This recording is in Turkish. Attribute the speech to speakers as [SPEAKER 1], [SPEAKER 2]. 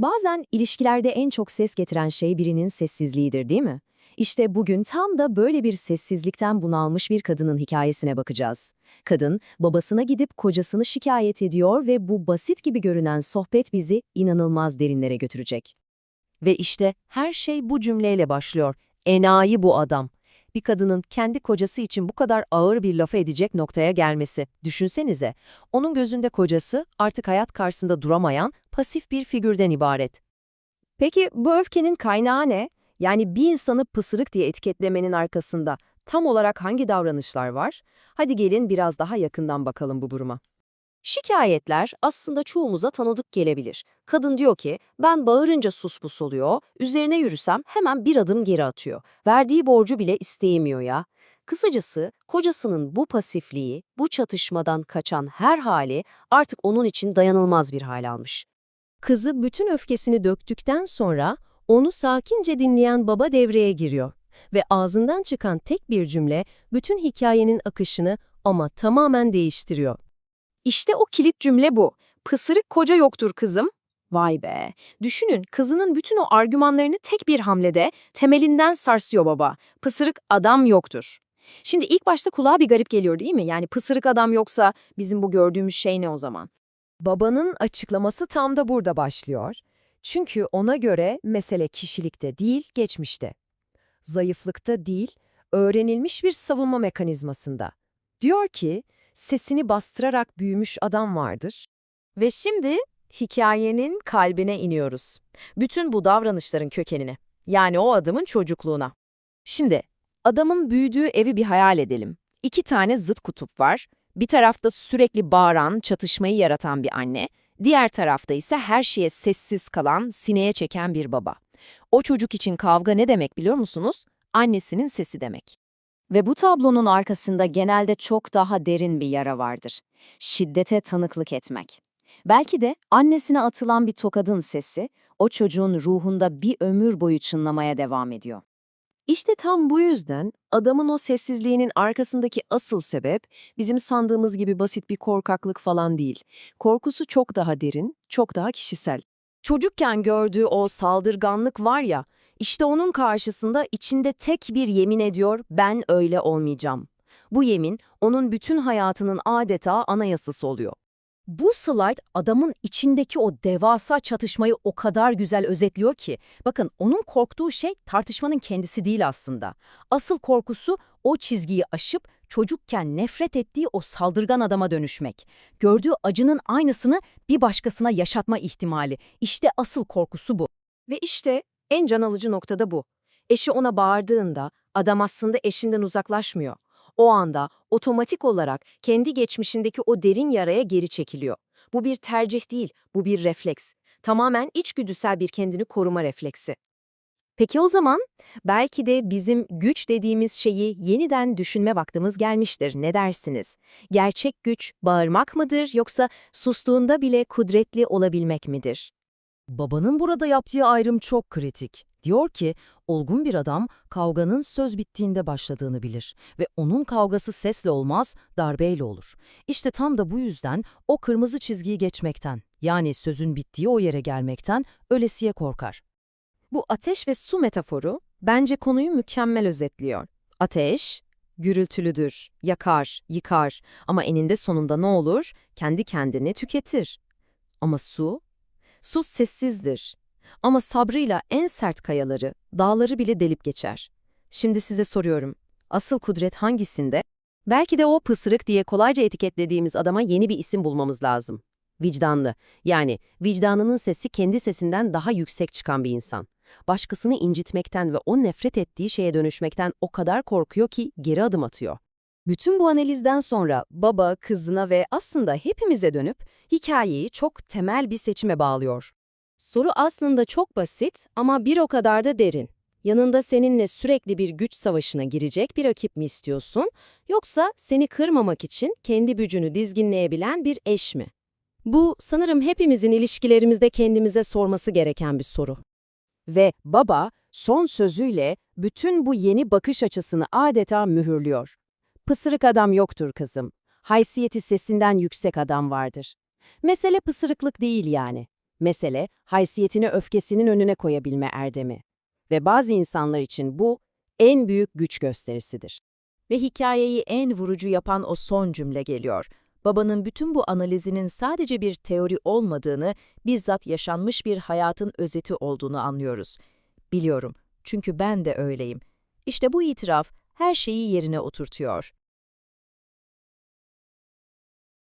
[SPEAKER 1] Bazen ilişkilerde en çok ses getiren şey birinin sessizliğidir değil mi? İşte bugün tam da böyle bir sessizlikten bunalmış bir kadının hikayesine bakacağız. Kadın, babasına gidip kocasını şikayet ediyor ve bu basit gibi görünen sohbet bizi inanılmaz derinlere götürecek. Ve işte her şey bu cümleyle başlıyor. Enayi bu adam. Bir kadının kendi kocası için bu kadar ağır bir lafı edecek noktaya gelmesi. Düşünsenize, onun gözünde kocası artık hayat karşısında duramayan pasif bir figürden ibaret. Peki bu öfkenin kaynağı ne? Yani bir insanı pısırık diye etiketlemenin arkasında tam olarak hangi davranışlar var? Hadi gelin biraz daha yakından bakalım bu duruma. Şikayetler aslında çoğumuza tanıdık gelebilir. Kadın diyor ki, ben bağırınca suspus oluyor, üzerine yürüsem hemen bir adım geri atıyor. Verdiği borcu bile isteyemiyor ya. Kısacası kocasının bu pasifliği, bu çatışmadan kaçan her hali artık onun için dayanılmaz bir hal almış. Kızı bütün öfkesini döktükten sonra onu sakince dinleyen baba devreye giriyor ve ağzından çıkan tek bir cümle bütün hikayenin akışını ama tamamen değiştiriyor.
[SPEAKER 2] İşte o kilit cümle bu. Pısırık koca yoktur kızım. Vay be. Düşünün kızının bütün o argümanlarını tek bir hamlede temelinden sarsıyor baba. Pısırık adam yoktur. Şimdi ilk başta kulağa bir garip geliyor değil mi? Yani pısırık adam yoksa bizim bu gördüğümüz şey ne o zaman?
[SPEAKER 1] Babanın açıklaması tam da burada başlıyor. Çünkü ona göre mesele kişilikte değil, geçmişte. Zayıflıkta değil, öğrenilmiş bir savunma mekanizmasında. Diyor ki, sesini bastırarak büyümüş adam vardır. Ve şimdi hikayenin kalbine iniyoruz. Bütün bu davranışların kökenine. Yani o adamın çocukluğuna. Şimdi adamın büyüdüğü evi bir hayal edelim. İki tane zıt kutup var. Bir tarafta sürekli bağıran, çatışmayı yaratan bir anne, diğer tarafta ise her şeye sessiz kalan, sineye çeken bir baba. O çocuk için kavga ne demek biliyor musunuz? Annesinin sesi demek. Ve bu tablonun arkasında genelde çok daha derin bir yara vardır. Şiddete tanıklık etmek. Belki de annesine atılan bir tokadın sesi, o çocuğun ruhunda bir ömür boyu çınlamaya devam ediyor. İşte tam bu yüzden adamın o sessizliğinin arkasındaki asıl sebep bizim sandığımız gibi basit bir korkaklık falan değil. Korkusu çok daha derin, çok daha kişisel. Çocukken gördüğü o saldırganlık var ya, işte onun karşısında içinde tek bir yemin ediyor, ben öyle olmayacağım. Bu yemin onun bütün hayatının adeta anayasası oluyor. Bu slide adamın içindeki o devasa çatışmayı o kadar güzel özetliyor ki, bakın onun korktuğu şey tartışmanın kendisi değil aslında. Asıl korkusu o çizgiyi aşıp çocukken nefret ettiği o saldırgan adama dönüşmek. Gördüğü acının aynısını bir başkasına yaşatma ihtimali. İşte asıl korkusu bu. Ve işte en can alıcı nokta da bu. Eşi ona bağırdığında adam aslında eşinden uzaklaşmıyor. O anda otomatik olarak kendi geçmişindeki o derin yaraya geri çekiliyor. Bu bir tercih değil, bu bir refleks. Tamamen içgüdüsel bir kendini koruma refleksi. Peki o zaman belki de bizim güç dediğimiz şeyi yeniden düşünme vaktimiz gelmiştir. Ne dersiniz? Gerçek güç bağırmak mıdır yoksa sustuğunda bile kudretli olabilmek midir? Babanın burada yaptığı ayrım çok kritik. Diyor ki, olgun bir adam kavganın söz bittiğinde başladığını bilir ve onun kavgası sesle olmaz, darbeyle olur. İşte tam da bu yüzden o kırmızı çizgiyi geçmekten, yani sözün bittiği o yere gelmekten ölesiye korkar. Bu ateş ve su metaforu bence konuyu mükemmel özetliyor. Ateş, gürültülüdür, yakar, yıkar ama eninde sonunda ne olur? Kendi kendini tüketir. Ama su, su sessizdir. Ama sabrıyla en sert kayaları, dağları bile delip geçer. Şimdi size soruyorum, asıl kudret hangisinde? Belki de o pısırık diye kolayca etiketlediğimiz adama yeni bir isim bulmamız lazım. Vicdanlı, yani vicdanının sesi kendi sesinden daha yüksek çıkan bir insan. Başkasını incitmekten ve o nefret ettiği şeye dönüşmekten o kadar korkuyor ki geri adım atıyor. Bütün bu analizden sonra baba, kızına ve aslında hepimize dönüp hikayeyi çok temel bir seçime bağlıyor. Soru aslında çok basit ama bir o kadar da derin. Yanında seninle sürekli bir güç savaşına girecek bir rakip mi istiyorsun, yoksa seni kırmamak için kendi gücünü dizginleyebilen bir eş mi? Bu sanırım hepimizin ilişkilerimizde kendimize sorması gereken bir soru. Ve baba son sözüyle bütün bu yeni bakış açısını adeta mühürlüyor. Pısırık adam yoktur kızım. Haysiyeti sesinden yüksek adam vardır. Mesele pısırıklık değil yani.
[SPEAKER 3] Mesele, haysiyetini öfkesinin önüne koyabilme erdemi. Ve bazı insanlar için bu en büyük güç gösterisidir.
[SPEAKER 2] Ve hikayeyi en vurucu yapan o son cümle geliyor. Babanın bütün bu analizinin sadece bir teori olmadığını, bizzat yaşanmış bir hayatın özeti olduğunu anlıyoruz. Biliyorum, çünkü ben de öyleyim. İşte bu itiraf her şeyi yerine oturtuyor.